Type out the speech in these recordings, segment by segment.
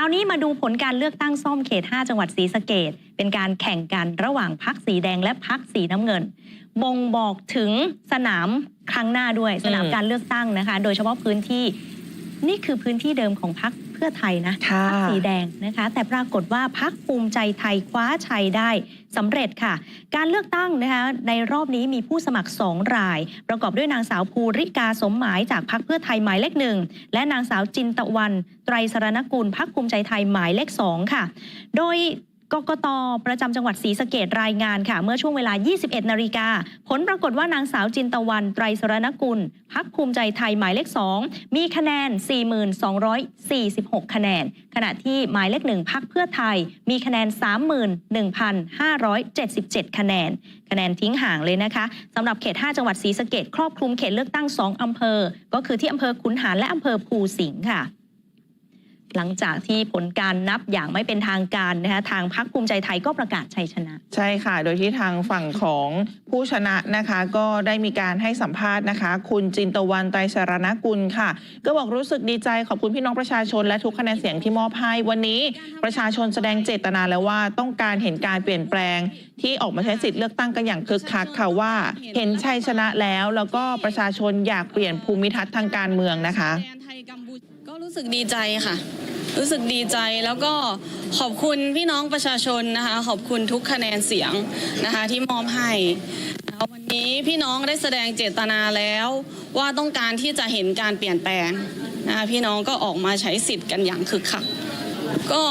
คราวนี้มาดูผลการเลือกตั้งซ่อมเขต 5 จังหวัดศรีสะเกดเป็นการแข่งกันระหว่างพักสีแดงและพักสีน้ำเงิน บ่งบอกถึงสนามครั้งหน้าด้วยสนามการเลือกตั้งนะคะ โดยเฉพาะพื้นที่นี่คือพื้นที่เดิมของพัก พื่อไทยนะค่ะพัสีแดงนะคะ แต่ปรากฏว่าพักภูมิใจไทยคว้าชัยได้สำเร็จค่ะ การเลือกตั้งนะคะในรอบนี้มีผู้สมัครสองราย ประกอบด้วยนางสาวภูริกาสมหมายจากพักเพื่อไทยหมายเลขหนึ่งและนางสาวจินตะวัน ไตรสรณกุลพักภูมิใจไทยหมายเลขสองค่ะ โดย กกตประจำจังหวัดศรีสะเกดรายงานค่ะ เมื่อช่วงเวลา 21 นาฬิกา ผลปรากฏว่านางสาวจินตะวัน ไตรสรณกุล พักภูมิใจไทยหมายเลข 2 มีคะแนน 4246 คะแนน ขณะที่หมายเลขหนึ่งพักเพื่อไทย มีคะแนน 31,577 คะแนน คะแนนทิ้งห่างเลยนะคะสำหรับเขต 5 จังหวัดศรีสะเกดครอบคลุมเขตเลือกตั้ง 2อำเภอ ก็คือที่อำเภอขุนหารและอำเภอภูสิงห์ค่ะ หลังจากที่ผลการนับอย่างไม่เป็นทางการนะคะทางพักภูมิใจไทยก็ประกาศชัยชนะ ใช่ค่ะ โดยที่ทางฝั่งของผู้ชนะนะคะ ก็ได้มีการให้สัมภาษณ์นะคะ คุณจินตะวันไตรสรณกุลค่ะ ก็บอกรู้สึกดีใจขอบคุณพี่น้องประชาชน และทุกคะแนนเสียงที่มอบให้วันนี้ ประชาชนแสดงเจตนาแล้วว่าต้องการเห็นการเปลี่ยนแปลง ที่ออกมาใช้สิทธิ์เลือกตั้งกันอย่างคึกคักค่ะว่า เห็นชัยชนะแล้ว แล้วก็ประชาชนอยากเปลี่ยนภูมิทัศน์ทางการเมืองนะคะแดนไทยกัมพูชาก็รู้สึกดีใจค่ะ รู้สึกดีใจแล้วก็ขอบคุณพี่น้องประชาชนนะคะ ขอบคุณทุกคะแนนเสียงนะคะที่มอบให้วันนี้พี่น้องได้แสดงเจตนาแล้วว่าต้องการที่จะเห็นการเปลี่ยนแปลงนะคะพี่น้องก็ออกมาใช้สิทธิ์กันอย่างคึกคักก็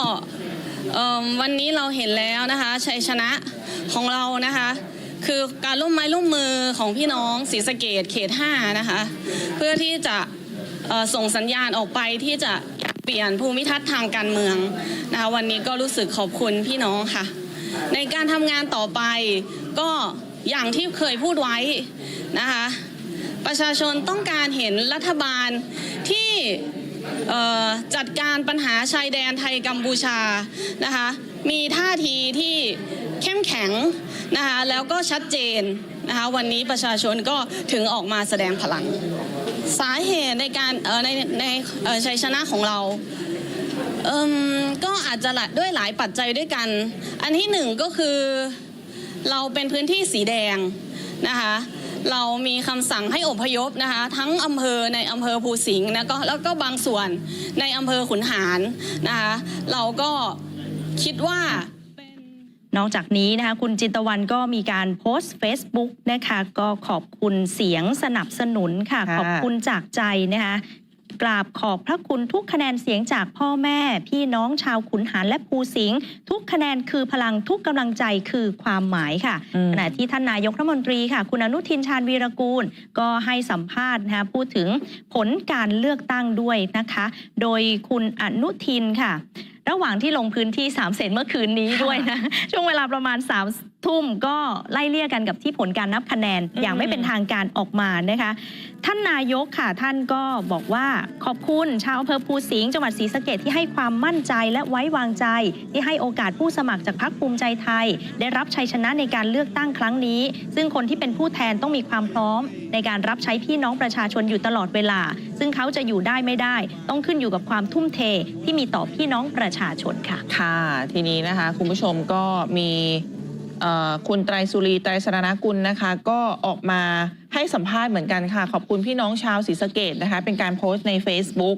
วันนี้เราเห็นแล้วนะคะชัยชนะของเรานะคะคือการร่วมไม้ร่วมมือของพี่น้องศรีสะเกดเขต 5 นะคะ เพื่อที่จะส่งสัญญาณออกไปที่จะ เปลี่ยนภูมิทัศน์ทางการเมืองนะคะวันนี้ก็รู้สึกขอบคุณพี่น้องค่ะ ในการทำงานต่อไปก็อย่างที่เคยพูดไว้นะคะประชาชนต้องการเห็นรัฐบาลที่จัดการปัญหาชายแดนไทยกัมพูชานะคะมีท่าทีที่เข้มแข็งนะคะแล้วก็ชัดเจนนะคะวันนี้ประชาชนก็ถึงออกมาแสดงพลัง สาเหตุในการเอ่อในในเอ่อชัยชนะของเราเอิ่มก็อาจจะหลายด้วยหลายปัจจัยด้วยกัน อันที่หนึ่งก็คือเราเป็นพื้นที่สีแดงนะคะเรามีคำสั่งให้อพยพนะคะทั้งอำเภอในอำเภอภูสิงห์นะก็แล้วก็บางส่วนในอำเภอขุนหารนะคะเราก็คิดว่า นนอกจากนี้นะคะคุณจินตวันก็มีการโพสต์ Facebook นะคะก็ขอบคุณเสียงสนับสนุนค่ะค่ะ ขอบคุณจากใจนะคะกราบขอบพระคุณทุกคะแนนเสียงจากพ่อแม่ พี่น้องชาวขุนหารและภูสิงห์ทุกคะแนนคือพลังทุกกำลังใจคือความหมายค่ะอืมขณะที่ท่านนายกรัฐมนตรีค่ะ คุณอนุทินชาญวีรกูล ก็ให้สัมภาษณ์นะคะพูดถึงผลการเลือกตั้งด้วยนะคะ โดยคุณอนุทินค่ะ ระหว่างที่ลงพื้นที่สามเสนเมื่อคืนนี้ด้วยนะ ช่วงเวลาประมาณ3ามทุ่มก็ไล่เลี่ยกันกับที่ผลการนับคะแนนอืมอย่างไม่เป็นทางการออกมานะคะ ท่านนายกค่ะท่านก็บอกว่าขอบคุณชาวอำเภอภูสิงห์จังหวัดศรีสะเกดที่ให้ความมั่นใจและไว้วางใจ ที่ให้โอกาสผู้สมัครจากพรรคภูมิใจไทย ได้รับชัยชนะในการเลือกตั้งครั้งนี้ ซึ่งคนที่เป็นผู้แทนต้องมีความพร้อม ในการรับใช้พี่น้องประชาชนอยู่ตลอดเวลา ซึ่งเขาจะอยู่ได้ไม่ได้ ต้องขึ้นอยู่กับความทุ่มเทที่มีต่อพี่น้องประชาชนค่ะ ค่ะ ทีนี้นะคะ คุณผู้ชมก็มีเอ่อคุณไตรสุรีไตรสรณกุลนะคะ ก็ออกมาให้สัมภาษณ์เหมือนกันค่ะ ขอบคุณพี่น้องชาวศรีสะเกดนะคะ เป็นการโพสต์ใน Facebook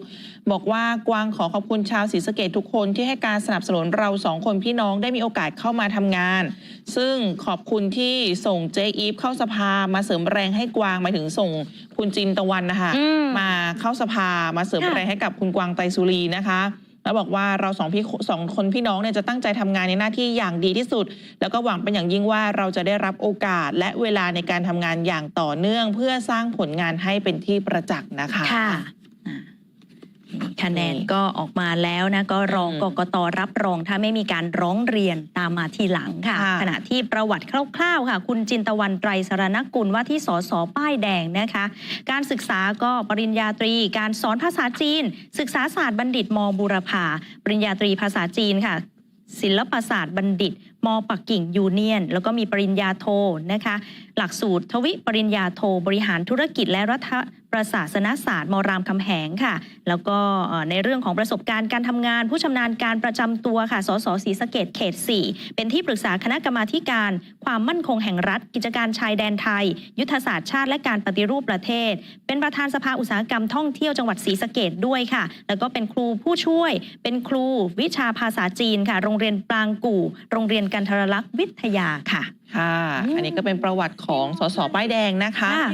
บอกว่ากวางขอขอบคุณชาวศรีสะเกดทุกคนที่ให้การสนับสนุนเราสองคนพี่น้องได้มีโอกาสเข้ามาทำงาน ซึ่งขอบคุณที่ส่งเจอีฟเข้าสภามาเสริมแรงให้กวางหมายถึงส่งคุณจินตะวันนะคะอืมมาเข้าสภามาเสริมค่ะแรงให้กับคุณกวางไตรสุรีนะคะ แล้วบอกว่าเราสองพี่สองคนพี่น้องเนี่ยจะตั้งใจทำงานในหน้าที่อย่างดีที่สุด แล้วก็หวังเป็นอย่างยิ่งว่าเราจะได้รับโอกาสและเวลาในการทำงานอย่างต่อเนื่อง เพื่อสร้างผลงานให้เป็นที่ประจักษ์นะคะ ค่ะอ่านี่คะแนนก็ออกมาแล้วนะก็รองอืมกกตรับรองถ้าไม่มีการร้องเรียนตามมาทีหลังค่ะค่ะขณะที่ประวัติคร่าวๆค่ะ คุณจินตวันไตรสรณกุลว่าที่สสป้ายแดงนะคะ การศึกษาก็ปริญญาตรี การสอนภาษาจีน ศึกษาศาสตร์บัณฑิตมบูรพาปริญญาตรีภาษาจีนค่ะศิลปศาสตร์บัณฑิตมปักกิ่งยูเนียน แล้วก็มีปริญญาโทนะคะ หลักสูตรทวิปริญญาโทบริหารธุรกิจและรัฐประศาสนศาสตร์มรามคำแหงค่ะ แล้วก็ในเรื่องของประสบการณ์การทำงาน ผู้ชำนาญการประจำตัวค่ะ สสศรีสะเกดเขต 4 เป็นที่ปรึกษาคณะกรรมาการ ความมั่นคงแห่งรัฐ กิจการชายแดนไทย ยุทธศาสตร์ชาติและการปฏิรูปประเทศ เป็นประธานสภาอุตสาหกรรมท่องเที่ยวจังหวัดศรีสะเกดด้วยค่ะ แล้วก็เป็นครูผู้ช่วย เป็นครูวิชาภาษาจีนค่ะ โรงเรียนปรางกู่ โรงเรียนกันทรลักษณ์วิทยาค่ะ ค่ะ อันนี้ก็เป็นประวัติของสสป้ายแดงนะคะค่ะ